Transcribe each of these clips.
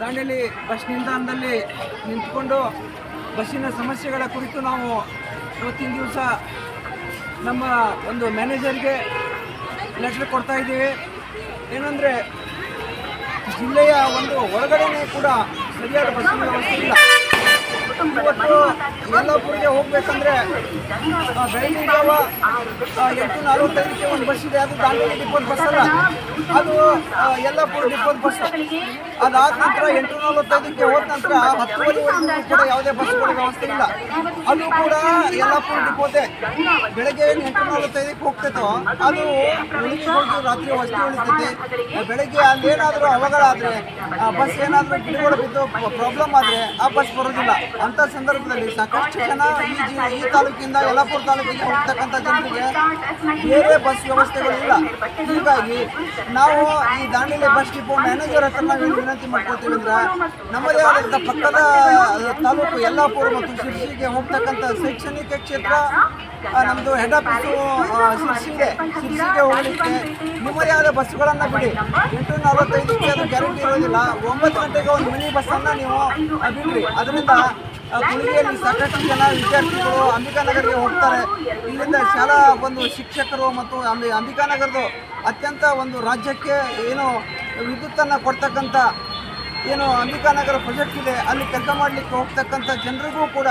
Dandeli bus ನಿಲ್ದಾಣದಲ್ಲಿ ನಿಂತ್ಕೊಂಡು ಬಸ್ಸಿನ ಸಮಸ್ಯೆಗಳ ಕುರಿತು ನಾವು ಇವತ್ತಿನ ದಿವಸ ನಮ್ಮ ಒಂದು ಮ್ಯಾನೇಜರ್ಗೆ ಲೆಟ್ರ್ ಕೊಡ್ತಾ ಇದ್ದೀವಿ. ಏನಂದರೆ ಜಿಲ್ಲೆಯ ಒಂದು ಹೊರಗಡೆನೇ ಕೂಡ ಸರಿಯಾದ ಬಸ್ಸಿನ ವ್ಯವಸ್ಥೆ ಇಲ್ಲ. ಯಲ್ಲಾಪುರಿಗೆ ಹೋಗ್ಬೇಕಂದ್ರೆ ಆ, ಬೆಳಗ್ಗೆ ಜಾವ ಆ, ಎಂಟು ನಲವತ್ತೈದಕ್ಕೆ ಒಂದು ಬಸ್ ಇದೆ. ಅದು ದಾಂಡೇಲಿ ಡಿಪೋದ ಬಸ್ ಅಲ್ಲ? ಅದು ಆ, ಯಲ್ಲಾಪುರ ಡಿಪೋದ ಬಸ್ ಅದಾದ ನಂತರ ಎಂಟು ನಲವತ್ತೈದಕ್ಕೆ ಹೋದ ನಂತರ ಹತ್ತುವರೆವರೆಗೂ ಕೂಡ ಯಾವುದೇ ಬಸ್ಗಳ ವ್ಯವಸ್ಥೆ ಇಲ್ಲ. ಅದು ಕೂಡ ಯಲ್ಲಾಪುರ ಡಿಪೋದೆ ಬೆಳಗ್ಗೆ ಏನು ಎಂಟು ನಲವತ್ತೈದಕ್ಕೆ ಹೋಗ್ತೈತೋ ಅದು ಉಳಿಗೆ ಹೋಗಿ ರಾತ್ರಿ ವಸ್ತು ಉಳಿತೈತಿ. ಬೆಳಗ್ಗೆ ಅಲ್ಲೇನಾದರೂ ಅವಘಡ ಆದರೆ ಬಸ್ ಏನಾದರೂ ಗಿಡಗಳು ಬಿದ್ದು ಪ್ರಾಬ್ಲಮ್ ಆದರೆ ಆ ಬಸ್ ಬರೋದಿಲ್ಲ. ಅಂಥ ಸಂದರ್ಭದಲ್ಲಿ ಸಾಕಷ್ಟು ಜನ ಈ ಈ ತಾಲೂಕಿಂದ ಯಲ್ಲಾಪುರ ತಾಲೂಕಿಗೆ ಹೋಗ್ತಕ್ಕಂಥ ಜನರಿಗೆ ಬೇರೆ ಬಸ್ ವ್ಯವಸ್ಥೆಗಳು ಇಲ್ಲ. ಹೀಗಾಗಿ ನಾವು ಈ ದಾಂಡೇಲಿ ಬಸ್ ಡಿಪೋ ಮ್ಯಾನೇಜರ್ ಹತ್ರ ನಾವು ವಿನಂತಿ ಮಾಡ್ಕೊತೀವಿ ಅಂದ್ರೆ ನಮ್ಮದೇ ಆದಂಥ ಪಕ್ಕದ ತಾಲೂಕು ಯಲ್ಲಾಪುರ ಮತ್ತು ಶಿರ್ಸಿಗೆ ಹೋಗ್ತಕ್ಕಂಥ ಶೈಕ್ಷಣಿಕ ಕ್ಷೇತ್ರ ನಮ್ಮದು ಹೆಡ್ ಆಫೀಸು ಶಿರ್ಸಿಗೆ. ಶಿರ್ಸಿಗೆ ಹೋಗಲಿಕ್ಕೆ ನಿಮ್ಮದೇ ಆದ ಬಸ್ಗಳನ್ನು ಬಿಡಿ. ಎಂಟು ನಲವತ್ತೈದಕ್ಕೆ ಅದು ಗ್ಯಾರಂಟಿ ಇರೋದಿಲ್ಲ. ಒಂಬತ್ತು ಗಂಟೆಗೆ ಒಂದು ಮಿನಿ ಬಸ್ಸನ್ನು ನೀವು ಬಿಡ್ರಿ ಅದರಿಂದ ಆ, ಕುಳಿಗೆಯಲ್ಲಿ ಸಾಕಷ್ಟು ಜನ ವಿದ್ಯಾರ್ಥಿಗಳು ಅಂಬಿಕಾನಗರಿಗೆ ಹೋಗ್ತಾರೆ. ಇಲ್ಲಿಂದ ಶಾಲಾ ಒಂದು ಶಿಕ್ಷಕರು ಮತ್ತು ಅಂಬಿ ಅಂಬಿಕಾನಗರದು ಅತ್ಯಂತ ಒಂದು ರಾಜ್ಯಕ್ಕೆ ಏನು ವಿದ್ಯುತ್ತನ್ನು ಕೊಡ್ತಕ್ಕಂಥ ಏನು ಅಂಬಿಕಾನಗರ ಪ್ರಾಜೆಕ್ಟ್ ಇದೆ. ಅಲ್ಲಿ ಕೆಲಸ ಮಾಡಲಿಕ್ಕೆ ಹೋಗ್ತಕ್ಕಂಥ ಜನರಿಗೂ ಕೂಡ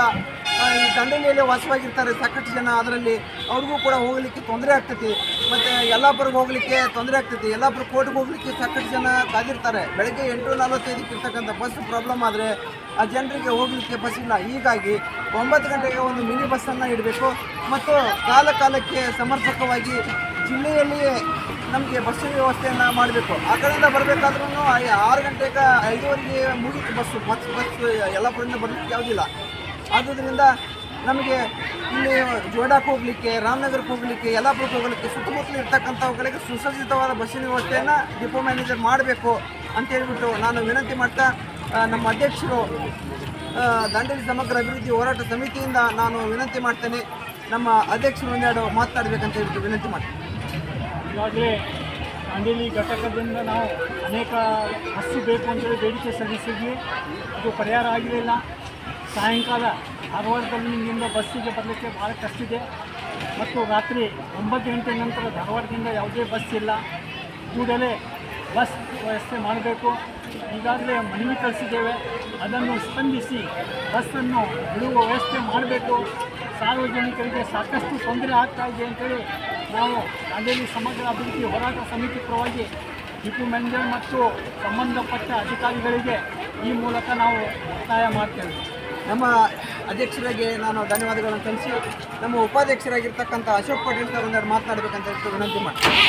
ಈ ದಂಡನೆಯಲ್ಲಿ ವಾಸವಾಗಿರ್ತಾರೆ ಸಾಕಷ್ಟು ಜನ. ಅದರಲ್ಲಿ ಅವ್ರಿಗೂ ಕೂಡ ಹೋಗಲಿಕ್ಕೆ ತೊಂದರೆ ಆಗ್ತೈತಿ. ಮತ್ತು ಯಲ್ಲಾಪುರಕ್ಕೆ ಹೋಗಲಿಕ್ಕೆ ತೊಂದರೆ ಆಗ್ತೈತಿ. ಯಲ್ಲಾಪುರ ಕೋರ್ಟ್ಗೆ ಹೋಗಲಿಕ್ಕೆ ಸಾಕಷ್ಟು ಜನ ಕಾದಿರ್ತಾರೆ. ಬೆಳಗ್ಗೆ ಎಂಟು ನಲವತ್ತೈದಕ್ಕೆ ಇರ್ತಕ್ಕಂಥ ಬಸ್ ಪ್ರಾಬ್ಲಮ್ ಆದರೆ ಆ ಜನರಿಗೆ ಹೋಗಲಿಕ್ಕೆ ಬಸ್ ಇಲ್ಲ. ಹೀಗಾಗಿ ಒಂಬತ್ತು ಗಂಟೆಗೆ ಒಂದು ಮಿನಿ ಬಸ್ಸನ್ನು ಇಡಬೇಕು. ಮತ್ತು ಕಾಲ ಕಾಲಕ್ಕೆ ಸಮರ್ಪಕವಾಗಿ ಜಿಲ್ಲೆಯಲ್ಲಿಯೇ ನಮಗೆ ಬಸ್ ವ್ಯವಸ್ಥೆಯನ್ನು ಮಾಡಬೇಕು. ಆ ಕಡೆಯಿಂದ ಬರಬೇಕಾದ್ರೂ ಆರು ಗಂಟೆಗೆ ಐದುವರೆಗೆ ಮುಗಿತು ಬಸ್ಸು ಬಸ್ ಬಸ್ ಯಲ್ಲಾಪುರದಿಂದ ಬರಲಿಕ್ಕೆ ಯಾವುದಿಲ್ಲ ಆದುದರಿಂದ ನಮಗೆ ಇಲ್ಲಿ ಜೋಡಾಕ್ಕೆ ಹೋಗಲಿಕ್ಕೆ ರಾಮನಗರಕ್ಕೆ ಹೋಗಲಿಕ್ಕೆ ಯಲ್ಲಾಪುರಕ್ಕೆ ಹೋಗಲಿಕ್ಕೆ, ಸುತ್ತಮುತ್ತಲು ಇರ್ತಕ್ಕಂಥವುಗಳಿಗೆ ಸುಸಜ್ಜಿತವಾದ ಬಸ್ಸಿನ ವ್ಯವಸ್ಥೆಯನ್ನು ಡಿಪೋ ಮ್ಯಾನೇಜರ್ ಮಾಡಬೇಕು ಅಂತ ಹೇಳಿಬಿಟ್ಟು ನಾನು ವಿನಂತಿ ಮಾಡ್ತಾ ನಮ್ಮ ಅಧ್ಯಕ್ಷರು ದಾಂಡೇಲಿ ಸಮಗ್ರ ಅಭಿವೃದ್ಧಿ ಹೋರಾಟ ಸಮಿತಿಯಿಂದ ನಾನು ವಿನಂತಿ ಮಾಡ್ತೇನೆ. ನಮ್ಮ ಅಧ್ಯಕ್ಷರು ಒಂದೆರಡು ಮಾತನಾಡಬೇಕಂತ ಹೇಳ್ಬಿಟ್ಟು ವಿನಂತಿ ಮಾಡ್ತೀನಿ. ಈಗಾಗಲೇ ದಾಂಡೇಲಿ ಘಟಕದಿಂದ ನಾವು ಅನೇಕ ಬಸ್ಸು ಬೇಕು ಅಂತೇಳಿ ಬೇಡಿಕೆ ಸಲ್ಲಿಸಿದ್ವಿ. ಅದು ಪರಿಹಾರ ಆಗಿರಲಿಲ್ಲ. ಸಾಯಂಕಾಲ ಧಾರವಾಡದಲ್ಲಿಂದ ಬಸ್ಸಿಗೆ ಬರಲಿಕ್ಕೆ ಭಾಳ ಕಷ್ಟ ಇದೆ. ಮತ್ತು ರಾತ್ರಿ ಒಂಬತ್ತು ಗಂಟೆ ನಂತರ ಧಾರವಾಡದಿಂದ ಯಾವುದೇ ಬಸ್ ಇಲ್ಲ. ಕೂಡಲೇ ಬಸ್ ವ್ಯವಸ್ಥೆ ಮಾಡಬೇಕು. ಈಗಾಗಲೇ ಮನವಿ ಕಳಿಸಿದ್ದೇವೆ. ಅದನ್ನು ಸ್ಪಂದಿಸಿ ಬಸ್ಸನ್ನು ಬಿಡುವ ವ್ಯವಸ್ಥೆ ಮಾಡಬೇಕು. ಸಾರ್ವಜನಿಕರಿಗೆ ಸಾಕಷ್ಟು ತೊಂದರೆ ಆಗ್ತಾ ಇದೆ ಅಂತೇಳಿ ನಾವು ದಾಂಡೇಲಿ ಸಮಗ್ರ ಅಭಿವೃದ್ಧಿ ಹೋರಾಟ ಸಮಿತಿ ಪರವಾಗಿ ಟಿಪ್ಪು ಮ್ಯಾನೇಜರ್ ಮತ್ತು ಸಂಬಂಧಪಟ್ಟ ಅಧಿಕಾರಿಗಳಿಗೆ ಈ ಮೂಲಕ ನಾವು ಒತ್ತಾಯ ಮಾಡ್ತೇವೆ. ನಮ್ಮ ಅಧ್ಯಕ್ಷರಿಗೆ ನಾನು ಧನ್ಯವಾದಗಳನ್ನು ತಿಳಿಸಿ ನಮ್ಮ ಉಪಾಧ್ಯಕ್ಷರಾಗಿರ್ತಕ್ಕಂಥ ಅಶೋಕ್ ಪಟೇಲ್ ಸರ್ ಒಂದೆರಡು ಮಾತನಾಡಬೇಕಂತ ವಿನಂತಿ ಮಾಡ್ತೀನಿ.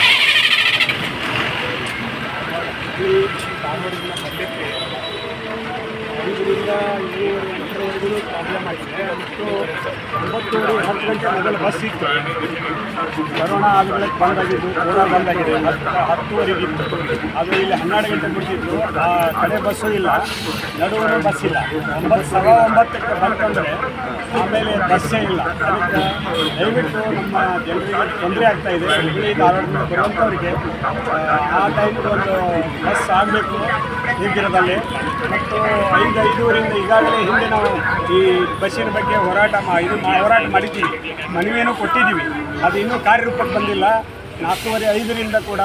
ಐದರಿಂದ ಏಳುವರೆ ಎಂಟರವರೆಗೂ ಪ್ರಾಬ್ಲಮ್ ಆಗಿದೆ. ಮತ್ತು ಒಂಬತ್ತುವರೆ ಹತ್ತು ಗಂಟೆ ಮೊದಲು ಬಸ್ ಇತ್ತು. ಕರೋನಾ ಆದಮೇಲೆ ಬಂದಾಗಿದ್ದು ಪೂರ ಬಂದಾಗಿದೆ ಮತ್ತು ಹತ್ತುವರೆಗೆ ಇತ್ತು. ಅದು ಇಲ್ಲಿ ಹನ್ನೆರಡು ಗಂಟೆ ಬಿಡ್ತಿದ್ರು. ಆ ಕಡೆ ಬಸ್ಸು ಇಲ್ಲ. ನಡುವರೆ ಬಸ್ ಇಲ್ಲ. ಒಂಬತ್ತು ಸವಾ ಒಂಬತ್ತಕ್ಕೆ ಬಂತಂದರೆ ಆಮೇಲೆ ಬಸ್ಸೇ ಇಲ್ಲ. ಅದಕ್ಕೆ ದಯವಿಟ್ಟು ನಮ್ಮ ಜನರಿಗೆ ತೊಂದರೆ ಆಗ್ತಾ ಇದೆ. ಹುಬ್ಬಳ್ಳಿ ಧಾರವಾಡ ಬರುವಂಥವ್ರಿಗೆ ಆ, ಟೈಮ್ಗೆ ಒಂದು ಬಸ್ ಆಗಬೇಕು. ಶೀಘ್ರದಲ್ಲಿ ಮತ್ತು ಐದು ಐದೂರಿಂದ ಈಗಾಗಲೇ ಹಿಂದೆ ನಾವು ಈ ಬಸ್ಸಿನ ಬಗ್ಗೆ ಹೋರಾಟ ಮಾ, ಇದು ಹೋರಾಟ ಮಾಡಿದ್ದೀವಿ. ಮನವಿಯನ್ನು ಕೊಟ್ಟಿದ್ದೀವಿ. ಅದು ಇನ್ನೂ ಕಾರ್ಯರೂಪಕ್ಕೆ ಬಂದಿಲ್ಲ. ನಾಲ್ಕೂವರೆ, ಐದರಿಂದ ಕೂಡ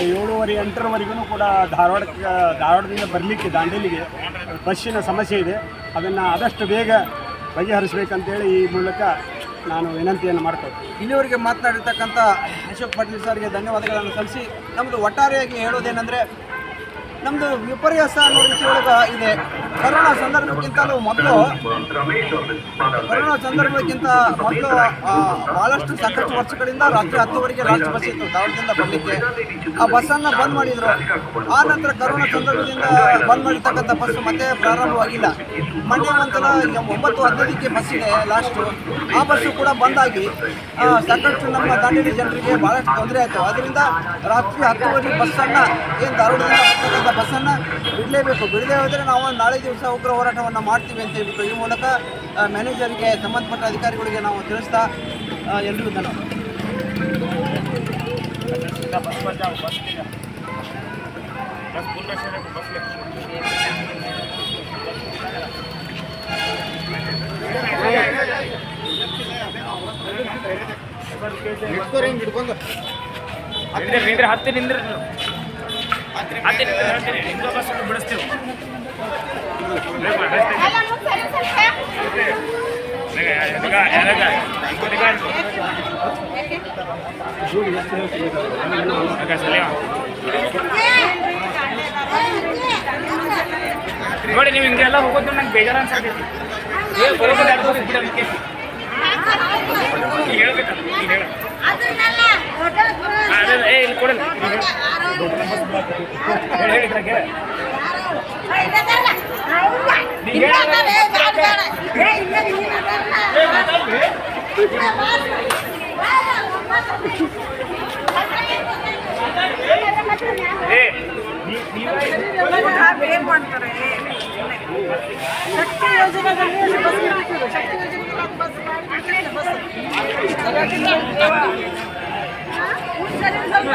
ಏಳುವರೆ, ಎಂಟರವರೆಗೂ ಕೂಡ ಧಾರವಾಡಕ್ಕೆ ಧಾರವಾಡದಿಂದ ಬರಲಿಕ್ಕೆ, ದಾಂಡೇಲಿಗೆ ಬಸ್ಸಿನ ಸಮಸ್ಯೆ ಇದೆ. ಅದನ್ನು ಆದಷ್ಟು ಬೇಗ ಬಗೆಹರಿಸಬೇಕಂತೇಳಿ ಈ ಮೂಲಕ ನಾನು ವಿನಂತಿಯನ್ನು ಮಾಡ್ಕೊಳ್ತೀನಿ ಇಲ್ಲಿವರೆಗೆ ಮಾತನಾಡಿರ್ತಕ್ಕಂಥ ಅಶೋಕ್ ಪಾಟೀಲ್ ಸರ್ಗೆ ಧನ್ಯವಾದಗಳನ್ನು ಸಲ್ಲಿಸಿ. ನಮ್ಮದು ಒಟ್ಟಾರೆಯಾಗಿ ಹೇಳೋದೇನೆಂದರೆ ನಮ್ಮದು ವಿಪರ್ಯಾಸ ಅನ್ನೋ ರೀತಿಯೊಳಗೆ ಇದೆ. ಕರೋನಾ ಸಂದರ್ಭಕ್ಕಿಂತಲೂ ಮೊದಲು ಕೊರೋನಾ ಸಂದರ್ಭಕ್ಕಿಂತ ಮೊದಲು ಆ, ಭಾಳಷ್ಟು ಸಾಕಷ್ಟು ವರ್ಷಗಳಿಂದ ರಾತ್ರಿ ಹತ್ತುವರೆಗೆ ಲಾಸ್ಟ್ ಬಸ್ ಇತ್ತು ಧಾರವಾಡದಿಂದ ಬರಲಿಕ್ಕೆ ಆ ಬಸ್ಸನ್ನು ಬಂದ್ ಮಾಡಿದರು. ಆ ನಂತರ ಕೊರೋನಾ ಸಂದರ್ಭದಿಂದ ಬಂದ್ ಮಾಡಿರ್ತಕ್ಕಂಥ ಬಸ್ ಮತ್ತೆ ಪ್ರಾರಂಭವಾಗಿಲ್ಲ. ಮೊನ್ನೆ ನಂತರ ಈಗ ಒಂಬತ್ತು ಹದಿನೈದಕ್ಕೆ ಬಸ್ ಇದೆ ಲಾಸ್ಟು ಆ ಬಸ್ಸು ಕೂಡ ಬಂದಾಗಿ ಸಾಕಷ್ಟು ನಮ್ಮ ದಾಂಡೇಲಿ ಜನರಿಗೆ ಬಹಳಷ್ಟು ತೊಂದರೆ ಆಯಿತು. ಅದರಿಂದ ರಾತ್ರಿ ಹತ್ತುವರೆ ಬಸ್ಸನ್ನು ಏನು ಧಾರವಾಡದಿಂದ ಬರ್ತಕ್ಕಂಥ ಬಸ್ಸನ್ನು ಬಿಡಲೇಬೇಕು. ಬಿಡದೆ ಹೋದರೆ ನಾವು ನಾಳೆ ದಿವಸ ಉಗ್ರ ಹೋರಾಟವನ್ನು ಮಾಡ್ತೀವಿ ಅಂತ ಹೇಳ್ಬಿಟ್ಟು ಈ ಮೂಲಕ ಮ್ಯಾನೇಜರ್ಗೆ ಸಂಬಂಧಪಟ್ಟ ಅಧಿಕಾರಿಗಳಿಗೆ ನಾವು ತಿಳಿಸ್ತಾ ಎಲ್ಲರಿಗೂ ಹಿಡ್ಕೊಂಡು ಹತ್ತಿರ ನಿಂದ್ರೆ ಹತ್ತಿ ನಿಂದ್ರೆ ಹತ್ತಿ ನಿಂದ್ರೆ ಬಸ್ ಬಿಡಿಸ್ತೀವಿ ನೋಡಿ ನೀವು ಹಿಂಗೆಲ್ಲ ಹೋಗೋದು ನಂಗೆ ಬೇಜಾರು ಅನ್ಸತ್ತೈತಿ ಏ ಬರೋಬ್ಬರಿ ಬಿಟ್ಟು ಅದಕ್ಕೆ. ಹೇಳ್ಬೇಕಲ್ಲ ಹೇಳ ಅದೇ ಏ ಇಲ್ಲಿ ಕೊಡಲ್ಲ ಹೇಳಿ ಹೇಳಿ ಇದ್ರಾಗೆ ಹೇಳಿ. ಏ ನೀ- ನೀವೇ ಏನ್ ಮಾಡ್ತಾರೆ ಶಕ್ತಿ ಯೋಜನೆದಲ್ಲಿ ಬಸ್ ಬಿಡ್ತಿದ್ರು. ಶಕ್ತಿ ಯೋಜನೆಯಲ್ಲಿ ಬಸ್ ಮಾಡ್ಬಿಟ್ರೆ ಬಸ್ ಸ್ವಲ್ಪ